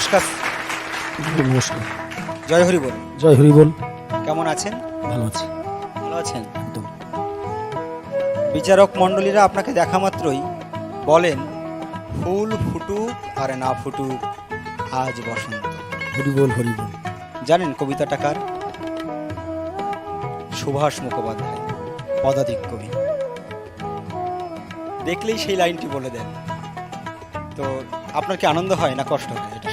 নমস্কার। নমস্কার। জয় হরি বল। জয় হরি বল। কেমন আছেন? ভালো আছি। ভালো আছেন? একদম। বিচারক মণ্ডলীরা আপনাকে দেখা মাত্রই বলেন ফুল ফুটুক আর না ফুটুক আজ বসন্ত। হরি বল হরি বল। জানেন কবিতাটা কার? সুভাষ মুখোপাধ্যায় পদাতিক কবি। দেখলেই সেই লাইনটি বলে দেন। তো আপনার কি আনন্দ হয় না কষ্ট হয়? এটা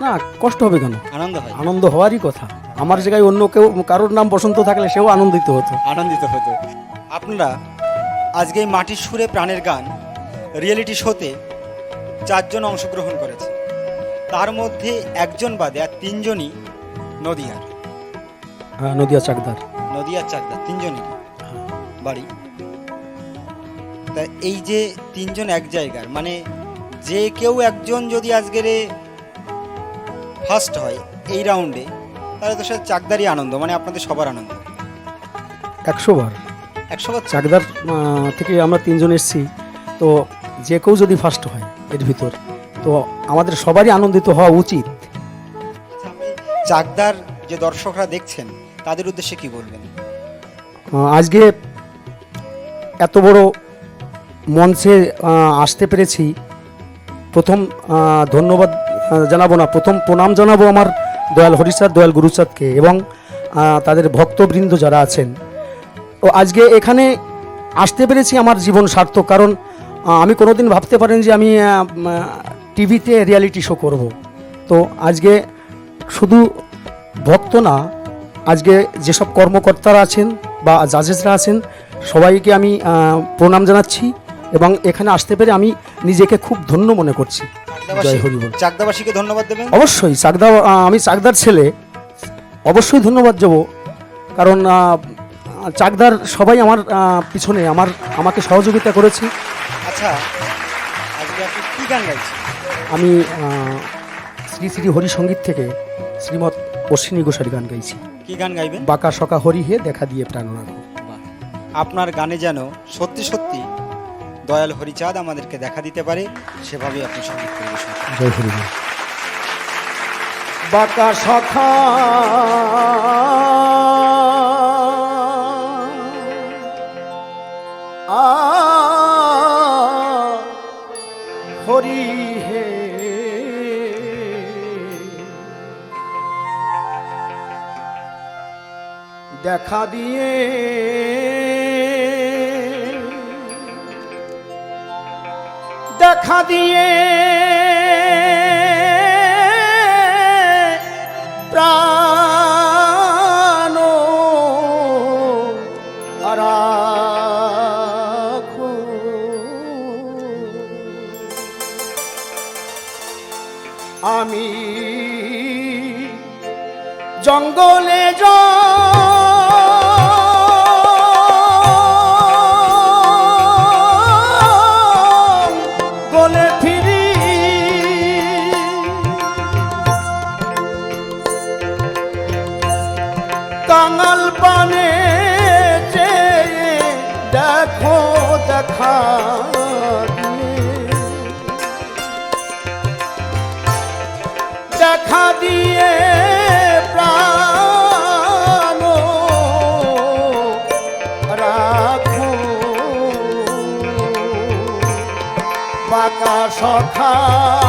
না কষ্ট হবে কেন? আনন্দ হয়। আনন্দ হওয়ারই কথা। আমার জায়গায় অন্য কেউ কারোর নাম বসন্ত থাকলে সেও আনন্দিত হতো। আনন্দিত হতো। আপনারা আজকে এই মাটির সুরে প্রাণের গান রিয়েলিটি শোতে চারজন অংশগ্রহণ করেছে তার মধ্যে একজন বাদে আর তিনজনই নদিয়ার। হ্যাঁ, নদিয়া চাকদার। নদিয়ার চাকদা তিনজনই বাড়ি। তা এই যে তিনজন এক জায়গার মানে যে কেউ একজন যদি আজকের ফার্স্ট হয় এই রাউন্ডে তাহলে তো সে চাকদারই আনন্দ মানে আপনাদের সবার আনন্দ। একশো বার। একশো বার? চাকদার থেকে আমরা তিনজন এসেছি তো যে কেউ যদি ফার্স্ট হয় এর ভিতর তো আমাদের সবারই আনন্দিত হওয়া উচিত। চাকদার যে দর্শকরা দেখছেন তাদের উদ্দেশ্যে কি বলবেন? আজকে এত বড় মঞ্চে আসতে পেরেছি। প্রথম ধন্যবাদ জানাব না। প্রথম প্রণাম জানাব আমার দয়াল হরিচাঁদ দয়াল গুরুচাঁদকে এবং তাদের ভক্তবৃন্দ যারা আছেন। তো আজকে এখানে আসতে পেরেছি আমার জীবন সার্থক কারণ আমি কোনোদিন ভাবতে পারেন যে আমি টিভিতে রিয়ালিটি শো করব। তো আজকে শুধু ভক্ত না, আজকে যেসব কর্মকর্তারা আছেন বা জাজেসরা আছেন, সবাইকে আমি প্রণাম জানাচ্ছি এবং এখানে আসতে পেরে আমি নিজেকে খুব ধন্য মনে করছি। জয় হরি বল। চাকদাবাসীকে ধন্যবাদ দেবেন। অবশ্যই চাকদা আমি চাকদার ছেলে অবশ্যই ধন্যবাদ দেবো। কারণ চাকদার সবাই আমার পিছনে আমার আমাকে সহযোগিতা করেছে। আচ্ছা আজকে আপনি কি গান গাইছেন? আমি শ্রী শ্রী হরি সংগীত থেকে শ্রীমৎ অশ্বিনী গোসারি গান গাইছি। কি গান গাইবেন? বাঁকা সকা হরি হে দেখা দিয়ে প্রাণ আপনার গানে যেন সত্যি সত্যি দয়াল হরিচাঁদ আমাদেরকে দেখা দিতে পারে সেভাবেই আপনি সংগীত পরিবেশন করুন। জয় হরি বাঁকা সখা আ হরি হে। দেখা দিয়ে দেখা দিয়ে আমি জঙ্গলে গলে সখা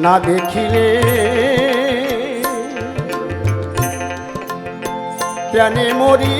না দেখিলে প্রাণে মরি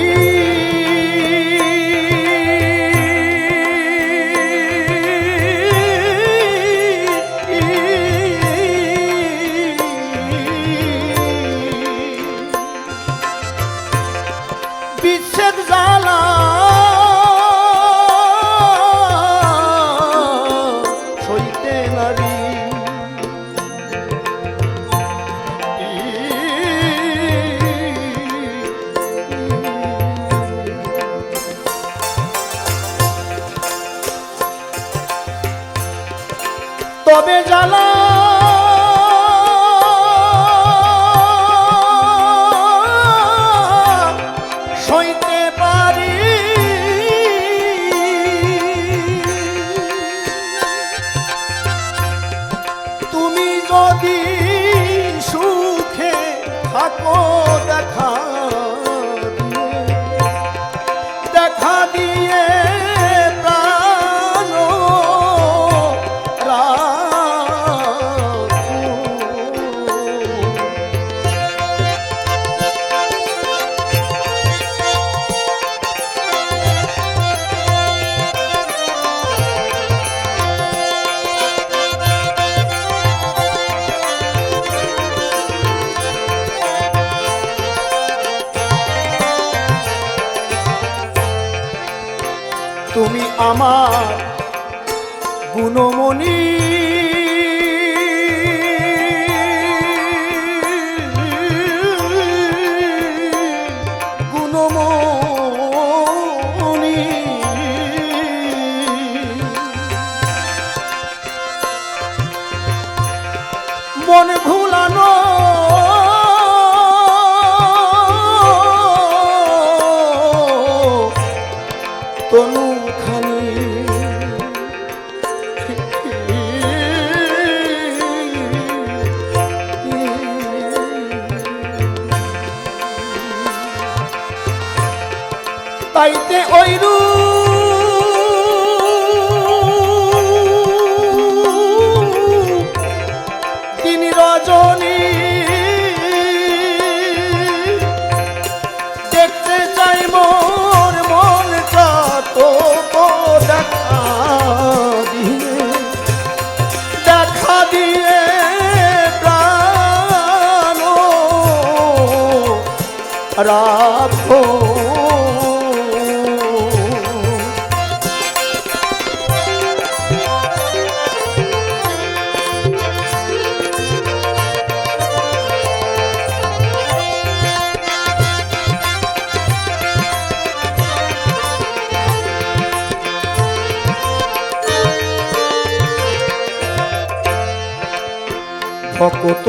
অকত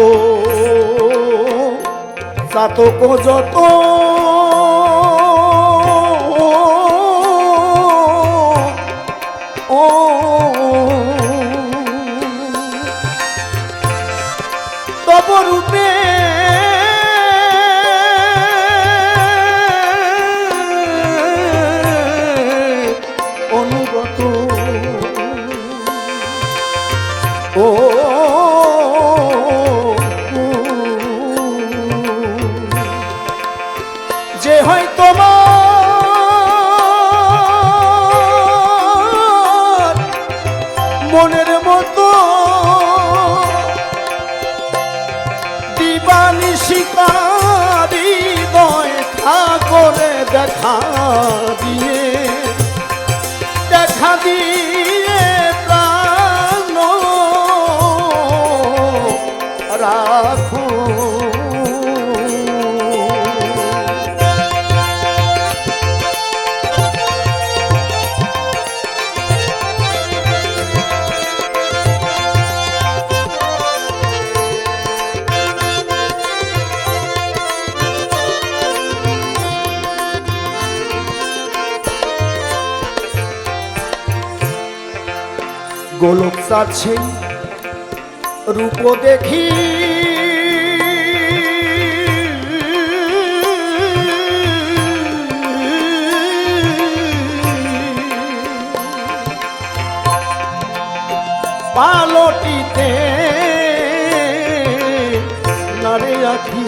চাতক যত। অনুগত। ও দেখা দিয়ে দেখা দিয়ে আছে রূপ দেখি। পালটিতে নারে আখি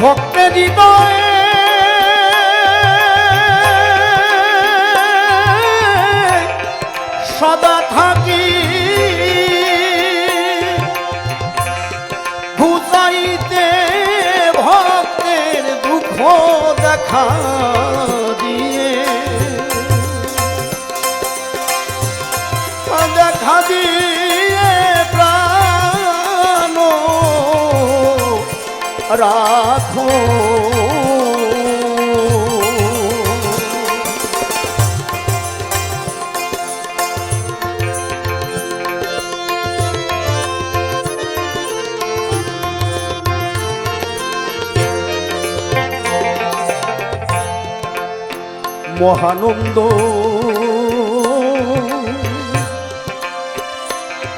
ভক্তের হৃদয়ে। সদা থাকি। ভূতাইতে ভক্তের দুঃখ দেখা। রাখো। মহানন্দ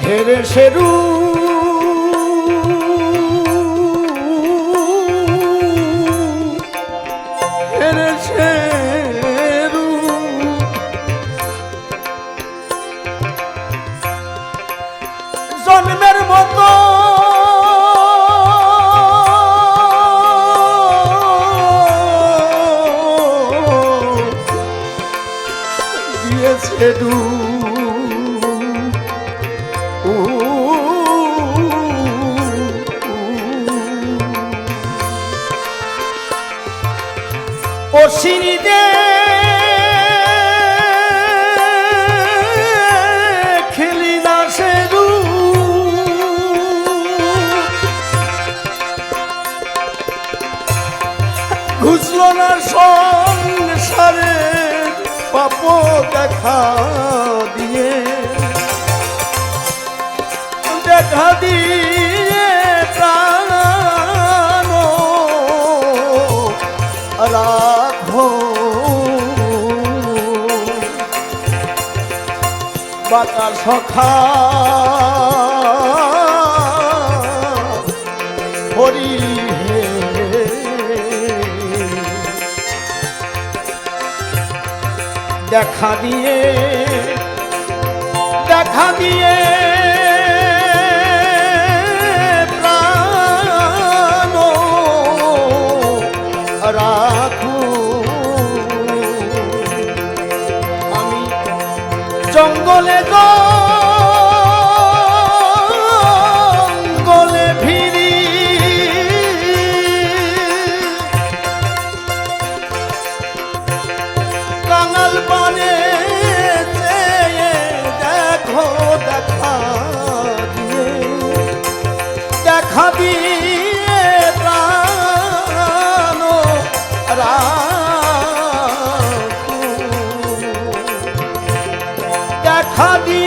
হেরে সেরু জন্মের মতো। দিয়েছে ডু ঘুষল না সংসারে পাপ দেখা দিয়ে। দেখা দিয়ে প্রাণ রাখো। বাতা সখা দেখা দিয়ে দেখা দিয়ে। দেখা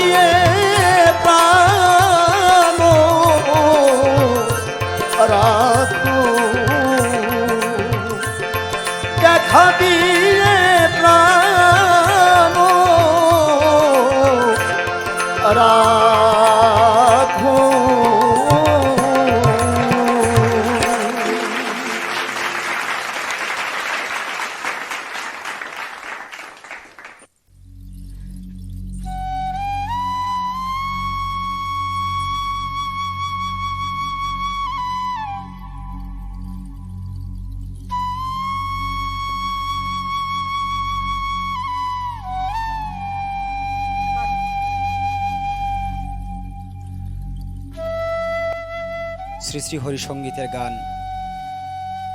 শ্রী শ্রী হরিসঙ্গীতের গান।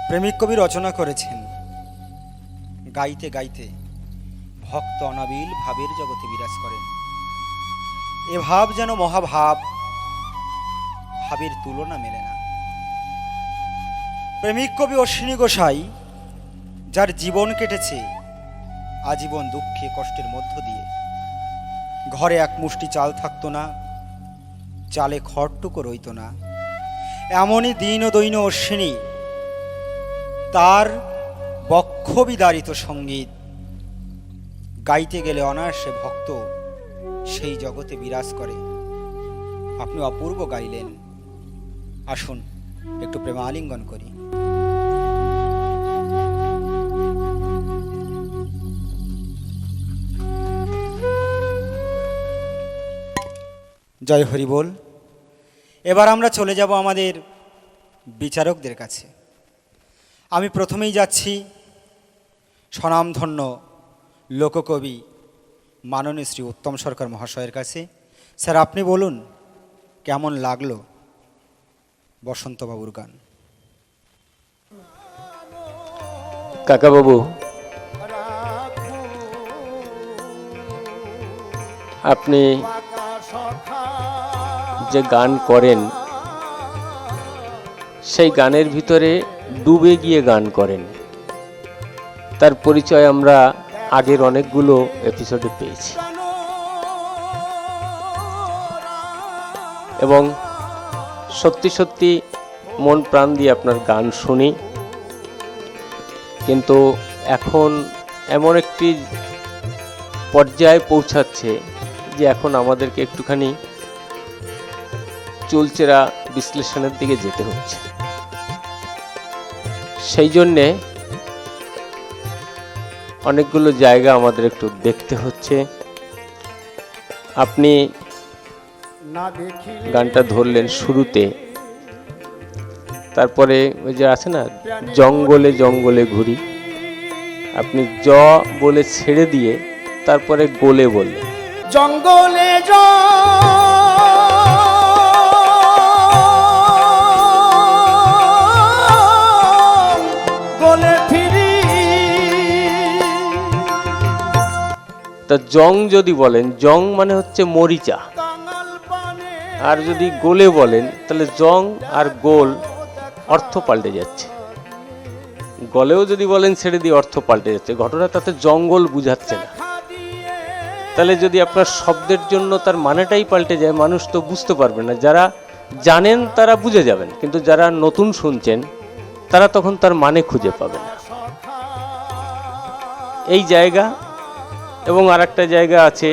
প্রেমিক কবি রচনা করেছেন। গাইতে গাইতে ভক্ত অনাবিল ভাবের জগতে বিরাজ করেন। এ ভাব যেন মহাভাব, ভাবের তুলনা মেলে না। প্রেমিক কবি অশ্বিনী গোসাই, যার জীবন কেটেছে আজীবন দুঃখে কষ্টের মধ্য দিয়ে। ঘরে এক মুষ্টি চাল থাকতো না, চালে খড়টুকু রইত না। এমনই দীন দৈন অশ্বিনী। তার বক্ষ বিদারিত সংগীত। গাইতে গেলে অনায়াসে ভক্ত সেই জগতে বিরাজ করে। আপনি অপূর্ব গাইলেন। আসুন, একটু প্রেম আলিঙ্গন করি। জয় হরি বল। এবার আমরা চলে যাব আমাদের বিচারকদের কাছে। আমি প্রথমেই যাচ্ছি স্বনামধন্য লোককবি মাননীয় শ্রী উত্তম সরকার মহাশয়ের কাছে। স্যার, আপনি বলুন, কেমন লাগল বসন্তবাবুর গান? কাকাবাবু, আপনি যে গান করেন, সেই গানের ভিতরে ডুবে গিয়ে গান করেন। তার পরিচয় আমরা আগের অনেকগুলো এপিসোডে পেয়েছি। এবং সত্যি সত্যি মন প্রাণ দিয়ে আপনার গান শুনি। কিন্তু এখন এমন একটি পর্যায়ে পৌঁছাচ্ছে যে এখন আমাদেরকে একটুখানি চুলচেরা বিশ্লেষণের দিকে যেতে হচ্ছে। সেই জন্যে অনেকগুলো জায়গা আমাদের একটু দেখতে হচ্ছে। আপনি গানটা ধরলেন শুরুতে। তারপরে ওই যে আছে না জঙ্গলে জঙ্গলে ঘুরি। আপনি জ বলে ছেড়ে দিয়ে তারপরে গোলে বললেন। জঙ্গলে গলে তা জং যদি বলেন, জং মানে হচ্ছে মরিচা। আর যদি গোলে বলেন, তাহলে জং আর গোল অর্থ পাল্টে যাচ্ছে। গলেও যদি বলেন ছেড়ে দিয়ে অর্থ পাল্টে যাচ্ছে। ঘটনা তাতে জঙ্গল বুঝাচ্ছে না। তাহলে যদি আপনার শব্দের জন্য তার মানেটাই পাল্টে যায়, মানুষ তো বুঝতে পারবে না। যারা জানেন, তারা বুঝে যাবেন। কিন্তু যারা নতুন শুনছেন, তারা তখন তার মানে খুঁজে পাবে না। এই জায়গা এবং আর একটা জায়গা আছে।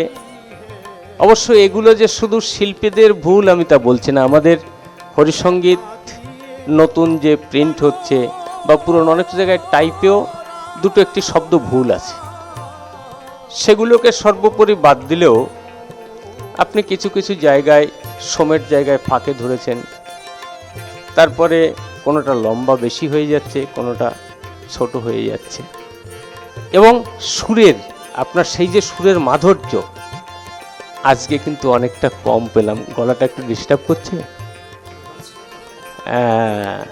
অবশ্য এগুলো যে শুধু শিল্পীদের ভুল আমি তা বলছি না, আমাদের হরিসঙ্গীত নতুন যে প্রিন্ট হচ্ছে বা পুরনো অনেক জায়গায় টাইপেও দুটো একটি শব্দ ভুল আছে। সেগুলোকে সর্বোপরি বাদ দিলেও আপনি কিছু কিছু জায়গায়, সোমের জায়গায় ফাঁকে ধরেছেন। তারপরে কোনোটা লম্বা বেশি হয়ে যাচ্ছে, কোনোটা ছোট হয়ে যাচ্ছে। এবং সুরের আপনার সেই যে সুরের মাধুর্য আজকে কিন্তু অনেকটা কম পেলাম। গলাটা একটু ডিস্টার্ব করছে? আহ,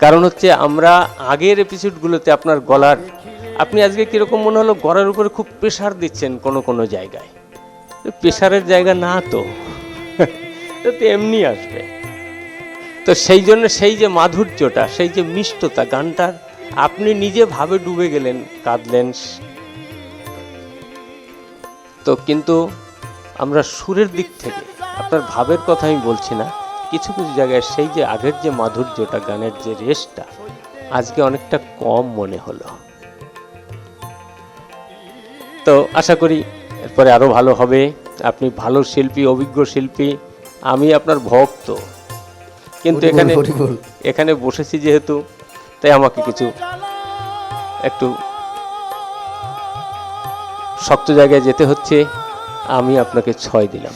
কারণ হচ্ছে আমরা আগের এপিসোডগুলোতে আপনার গলার আপনি আজকে কীরকম মনে হলো গলার উপরে খুব প্রেশার দিচ্ছেন কোনো কোনো জায়গায়? প্রেশারের জায়গা না তো। তো এমনি আসবে। তো সেই জন্য সেই যে মাধুর্যটা সেই যে মিষ্টতা গানটার আপনি নিজে ভাবে ডুবে গেলেন কাঁদলেন তো কিন্তু আমরা সুরের দিক থেকে আপনার ভাবের কথা আমি বলছি না কিছু কিছু জায়গায় সেই যে আগের যে মাধুর্যটা গানের যে রেসটা আজকে অনেকটা কম মনে হলো। তো আশা করি এরপরে আরও ভালো হবে। আপনি ভালো শিল্পী অভিজ্ঞ শিল্পী আমি আপনার ভক্ত। কিন্তু এখানে এখানে বসেছি যেহেতু তাই আমাকে কিছু একটু শক্ত জায়গায় যেতে হচ্ছে আমি আপনাকে ছয় দিলাম।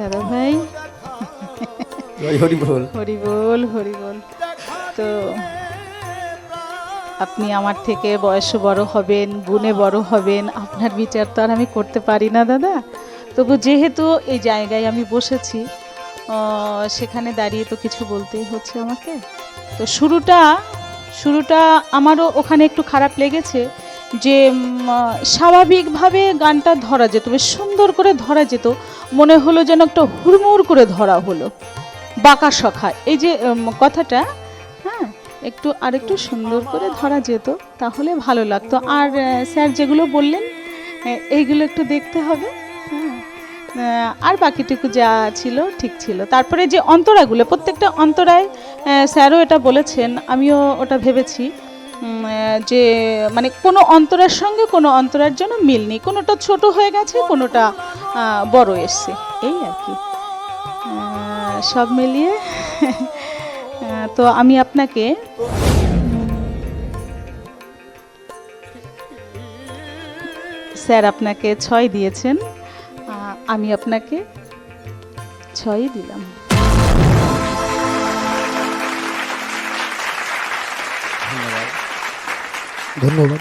দাদা ভাই। হরি বল হরি বল হরি বল তো আপনি আমার থেকে বয়সে বড় হবেন গুণে বড় হবেন আপনার বিচার তো আর আমি করতে পারি না দাদা। তবু যেহেতু এই জায়গায় আমি বসেছি সেখানে দাঁড়িয়ে তো কিছু বলতেই হচ্ছে আমাকে। তো শুরুটা শুরুটা আমারও ওখানে একটু খারাপ লেগেছে যে স্বাভাবিকভাবে গানটা ধরা যেত, বেশ সুন্দর করে ধরা যেত, মনে হলো যেন একটা হুড়মুড় করে ধরা হলো। বাঁকা সখা, এই যে কথাটা হ্যাঁ একটু আরেকটু সুন্দর করে ধরা যেত, তাহলে ভালো লাগতো। আর স্যার যেগুলো বললেন এইগুলো একটু দেখতে হবে। আর বাকিটুকু যা ছিল ঠিক ছিল। তারপরে যে অন্তরাগুলো, প্রত্যেকটা অন্তরায় স্যারও এটা বলেছেন, আমিও ওটা ভেবেছি যে মানে কোনো অন্তরার সঙ্গে কোনো অন্তরার জন্য মিল নেই। কোনোটা ছোট হয়ে গেছে, কোনোটা বড় এসছে। এই আর কি। সব মিলিয়ে তো আমি আপনাকে, স্যার আপনাকে ছয় দিয়েছেন। আমি আপনাকে ছয়ই দিলাম। ধন্যবাদ।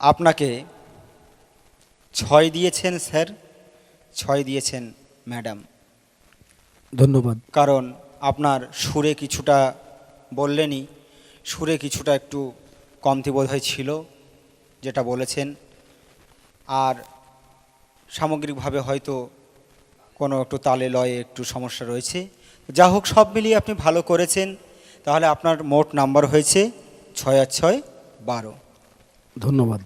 আপনাকে ছয় দিয়েছেন স্যার ছয় দিয়েছেন ম্যাডাম। ধন্যবাদ। কারণ আপনার সুরে কিছুটা বললেনই সুরে কিছুটা একটু কমতি বোধ হয় ছিল যেটা বলেছেন। আর সামগ্রিকভাবে হয়তো কোনো একটু তালে লয়ে একটু সমস্যা রয়েছে। যা হোক সব মিলিয়ে আপনি ভালো করেছেন। তাহলে আপনার মোট নাম্বার হয়েছে ছয় আর ছয় বারো। ধন্যবাদ।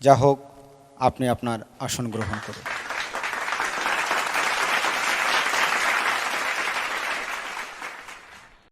যা হোক আপনি আপনার আসন গ্রহণ করুন।